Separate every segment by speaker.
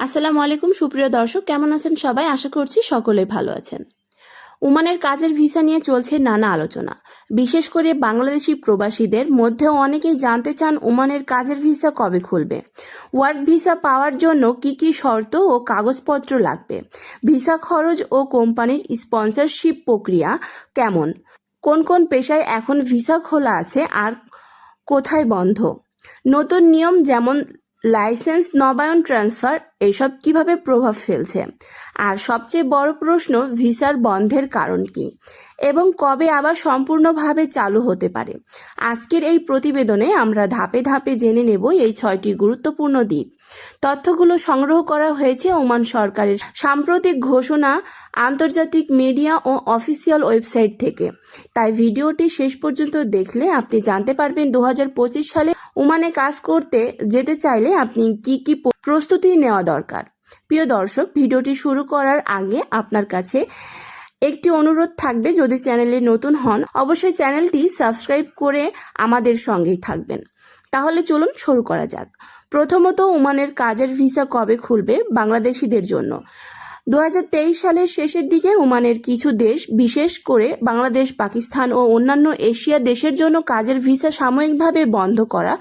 Speaker 1: আসসালামু আলাইকুম, সুপ্রিয় দর্শক, কেমন আছেন সবাই? আশা করছি সকলে ভালো আছেন। ওমানের কাজের ভিসা নিয়ে চলছে নানা আলোচনা। বিশেষ করে বাংলাদেশি প্রবাসীদের মধ্যে অনেকেই জানতে চান ওমানের কাজের ভিসা কবে খুলবে। ওয়ার্ক ভিসা পাওয়ার জন্য কি কি শর্ত ও কাগজপত্র লাগবে? ভিসা খরচ ও কোম্পানির স্পন্সরশিপ প্রক্রিয়া কেমন? কোন কোন পেশায় এখন ভিসা খোলা আছে আর কোথায় বন্ধ? নতুন নিয়ম যেমন লাইসেন্স, নবায়ন, ট্রান্সফার এসব কীভাবে প্রভাব ফেলছে? আর সবচেয়ে বড় প্রশ্ন, ভিসার বন্ধের কারণ কি? এবং কবে আবার সম্পূর্ণভাবে চালু হতে পারে? আজকের এই প্রতিবেদনে আমরা ধাপে ধাপে জেনে নেব এই ছয়টি গুরুত্বপূর্ণ দিক। তথ্যগুলো সংগ্রহ করা হয়েছে ওমান সরকারের সাম্প্রতিক ঘোষণা আন্তর্জাতিক মিডিয়া ও অফিসিয়াল ওয়েবসাইট থেকে। তাই ভিডিওটি শেষ পর্যন্ত দেখলে আপনি জানতে পারবেন দু হাজার পঁচিশ সালে ওমানে কাজ করতে যেতে চাইলে আপনি কি কি প্রস্তুতি নেওয়া দরকার। প্রিয় দর্শক, ভিডিওটি শুরু করার আগে আপনার কাছে একটি অনুরোধ থাকবে, যদি চ্যানেলে নতুন হন, অবশ্যই চ্যানেলটি সাবস্ক্রাইব করে আমাদের সঙ্গেই থাকবেন। তাহলে চলুন শুরু করা যাক। প্রথমত, ওমানের কাজের ভিসা কবে খুলবে বাংলাদেশিদের জন্য? দু হাজার তেইশ সালের শেষের দিকে ওমানের কিছু দেশ, বিশেষ করে বাংলাদেশ, পাকিস্তান ও অন্যান্য এশিয়া দেশের জন্য কাজের ভিসা সাময়িকভাবে বন্ধ করা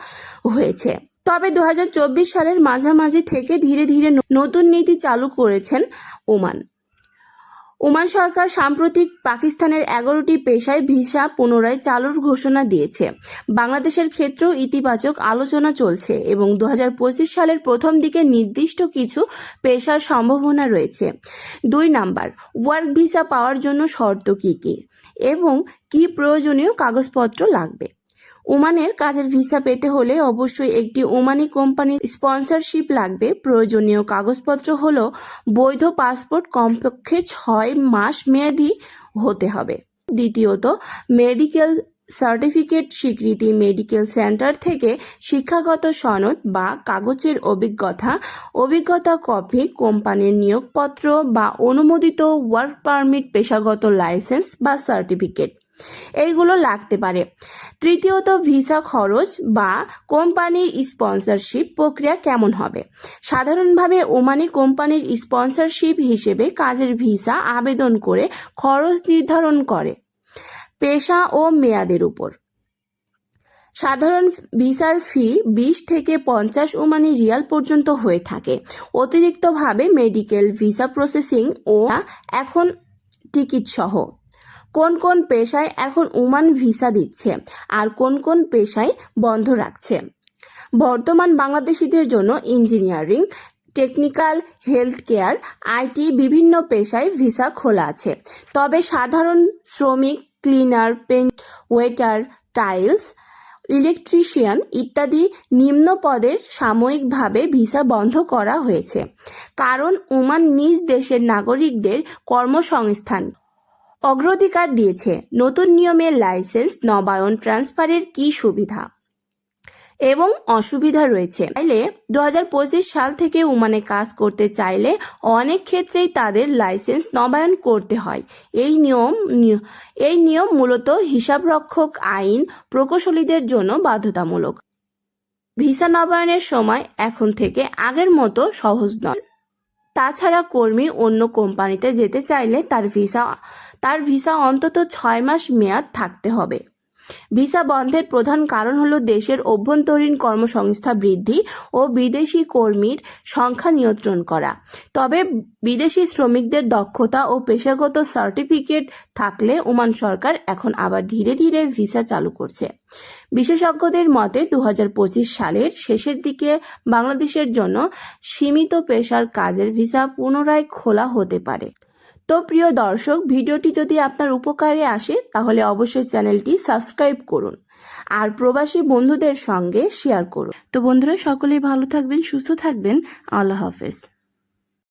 Speaker 1: হয়েছে। তবে দু হাজার চব্বিশ সালের মাঝামাঝি থেকে ধীরে ধীরে নতুন নীতি চালু করেছেন ওমান। ওমান সরকার সাম্প্রতিক পাকিস্তানের এগারোটি পেশায় ভিসা পুনরায় চালুর ঘোষণা দিয়েছে। বাংলাদেশের ক্ষেত্রেও ইতিবাচক আলোচনা চলছে এবং দু হাজার পঁচিশ সালের প্রথম দিকে নির্দিষ্ট কিছু পেশার সম্ভাবনা রয়েছে। দুই নাম্বার, ওয়ার্ক ভিসা পাওয়ার জন্য শর্ত কি কি? এবং কি প্রয়োজনীয় কাগজপত্র লাগবে? ওমানের কাজের ভিসা পেতে হলে অবশ্যই একটি ওমানি কোম্পানির স্পন্সরশিপ লাগবে। প্রয়োজনীয় কাগজপত্র হলো বৈধ পাসপোর্ট, কমপক্ষে ছয় মাস মেয়াদি হতে হবে। দ্বিতীয়ত, মেডিকেল সার্টিফিকেট স্বীকৃতি মেডিকেল সেন্টার থেকে শিক্ষাগত সনদ বা কাগজের অভিজ্ঞতা অভিজ্ঞতা কপি, কোম্পানির নিয়োগপত্র বা অনুমোদিত ওয়ার্ক পারমিট, পেশাগত লাইসেন্স বা সার্টিফিকেট। এইগুলো লাগতে পারে। তৃতীয়ত, ভিসা খরচ বা কোম্পানির স্পন্সরশিপ প্রক্রিয়া কেমন হবে? সাধারণভাবে ওমানি কোম্পানির স্পন্সরশিপ হিসেবে কাজের ভিসা আবেদন করে খরচ নির্ধারণ করে পেশা ও মেয়াদের উপর। সাধারণ ভিসার ফি বিশ থেকে পঞ্চাশ ওমানি রিয়াল পর্যন্ত হয়ে থাকে। অতিরিক্তভাবে মেডিকেল, ভিসা প্রসেসিং ও এখন টিকিট সহ কোন কোন পেশায় এখন ওমান ভিসা দিচ্ছে? আর কোন কোন পেশায় বন্ধ রাখছে? বর্তমান বাংলাদেশিদের জন্য engineering, technical health care IT বিভিন্ন পেশায় ভিসা খোলা আছে। তবে সাধারণ শ্রমিক, cleaner paint waiter, tiles, electrician ইত্যাদি নিম্ন পদের সাময়িকভাবে ভিসা বন্ধ করা হয়েছে। কারণ ওমান নিজ দেশের নাগরিকদের কর্মসংস্থান অগ্রাধিকার দিয়েছে নতুন নিয়মের লাইসেন্স, নবায়ন, ট্রান্সফারের কি সুবিধা? এবং অসুবিধা রয়েছে। চাইলে দু সাল থেকে ওমানে কাজ করতে চাইলে অনেক ক্ষেত্রেই তাদের লাইসেন্স নবায়ন করতে হয়। এই নিয়ম এই নিয়ম মূলত হিসাবরক্ষক আইন প্রকৌশলীদের জন্য বাধ্যতামূলক। ভিসা নবায়নের সময় এখন থেকে আগের মতো সহজ নয়। তাছাড়া কর্মী অন্য কোম্পানিতে যেতে চাইলে তার ভিসা তার ভিসা অন্তত ছয় মাস মেয়াদ থাকতে হবে। ভিসা বন্ধের প্রধান কারণ হলো দেশের অভ্যন্তরীণ কর্মসংস্থা বৃদ্ধি ও বিদেশি কর্মীর সংখ্যা নিয়ন্ত্রণ করা। তবে বিদেশি শ্রমিকদের দক্ষতা ও পেশাগত সার্টিফিকেট থাকলে ওমান সরকার এখন আবার ধীরে ধীরে ভিসা চালু করছে। বিশেষজ্ঞদের মতে দু হাজার পঁচিশ সালের শেষের দিকে বাংলাদেশের জন্য সীমিত পেশার কাজের ভিসা পুনরায় খোলা হতে পারে। তো প্রিয় দর্শক, ভিডিওটি যদি আপনার উপকারে আসে, তাহলে অবশ্যই চ্যানেলটি সাবস্ক্রাইব করুন আর প্রবাসী বন্ধুদের সঙ্গে শেয়ার করুন। তো বন্ধুরা, সকলেই ভালো থাকবেন, সুস্থ থাকবেন। আল্লাহ হাফেজ।